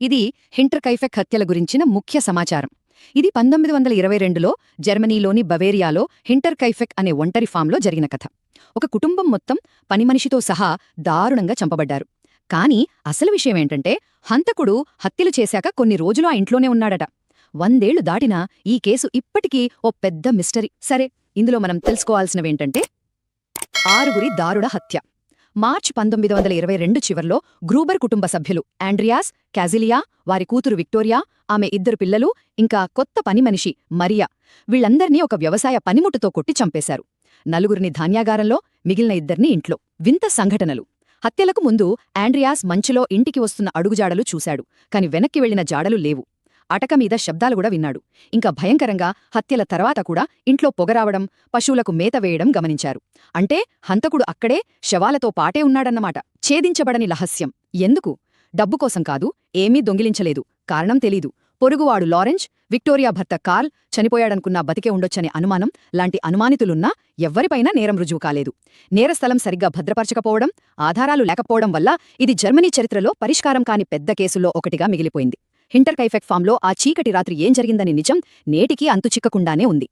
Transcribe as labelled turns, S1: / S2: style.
S1: ఇది హింటర్ కైఫెక్ హత్యల గురించిన ముఖ్య సమాచారం. ఇది పంతొమ్మిది వందల ఇరవై రెండులో జర్మనీలోని బవేరియాలో హింటర్ కైఫెక్ అనే ఒంటరి ఫామ్లో జరిగిన కథ. ఒక కుటుంబం మొత్తం పనిమనిషితో సహా దారుణంగా చంపబడ్డారు. కానీ అసలు విషయమేంటంటే హంతకుడు హత్యలు చేశాక కొన్ని రోజులు ఆ ఇంట్లోనే ఉన్నాడట. వందేళ్ళు దాటినా ఈ కేసు ఇప్పటికీ ఓ పెద్ద మిస్టరీ. సరే ఇందులో మనం తెలుసుకోవాల్సినవేంటంటే ఆరుగురి దారుణ హత్య. మార్చి పంతొమ్మిది వందల ఇరవై రెండు చివర్లో గ్రూబర్ కుటుంబ సభ్యులు ఆండ్రియాస్ క్యాజిలియా వారి కూతురు విక్టోరియా ఆమె ఇద్దరు పిల్లలు ఇంకా కొత్త పని మనిషి మరియా. వీళ్ళందర్నీ ఒక వ్యవసాయ పనిముట్టుతో కొట్టి చంపేశారు. నలుగురిని ధాన్యాగారంలో మిగిలిన ఇద్దర్ని ఇంట్లో. వింత సంఘటనలు. హత్యలకు ముందు ఆండ్రియాస్ మంచులో ఇంటికి వస్తున్న అడుగుజాడలు చూశాడు. కాని వెనక్కి వెళ్ళిన జాడలు లేవు. అటకమీద శబ్దాలు కూడా విన్నాడు. ఇంకా భయంకరంగా హత్యల తర్వాత కూడా ఇంట్లో పొగరావడం పశువులకు మేత వేయడం గమనించారు. అంటే హంతకుడు అక్కడే శవాలతో పాటే ఉన్నాడన్నమాట. ఛేదించబడని లహస్యం. ఎందుకు? డబ్బు కోసం కాదు ఏమీ దొంగిలించలేదు. కారణం తెలీదు. పొరుగువాడు లారెంజ్ విక్టోరియా భర్త కార్ల్ చనిపోయాడనుకున్నా బతికే ఉండొచ్చనే అనుమానం లాంటి అనుమానితులున్నా ఎవ్వరిపైనా నేరం రుజువు కాలేదు. నేరస్థలం సరిగ్గా భద్రపరచకపోవడం ఆధారాలు లేకపోవడం వల్ల ఇది జర్మనీ చరిత్రలో పరిష్కారం కాని పెద్ద కేసుల్లో ఒకటిగా మిగిలిపోయింది. హింటర్ కైఫెక్ ఫామ్లో ఆ చీకటి రాత్రి ఏం జరిగిందని నిజం నేటికీ అంతుచిక్కకుండానే ఉంది.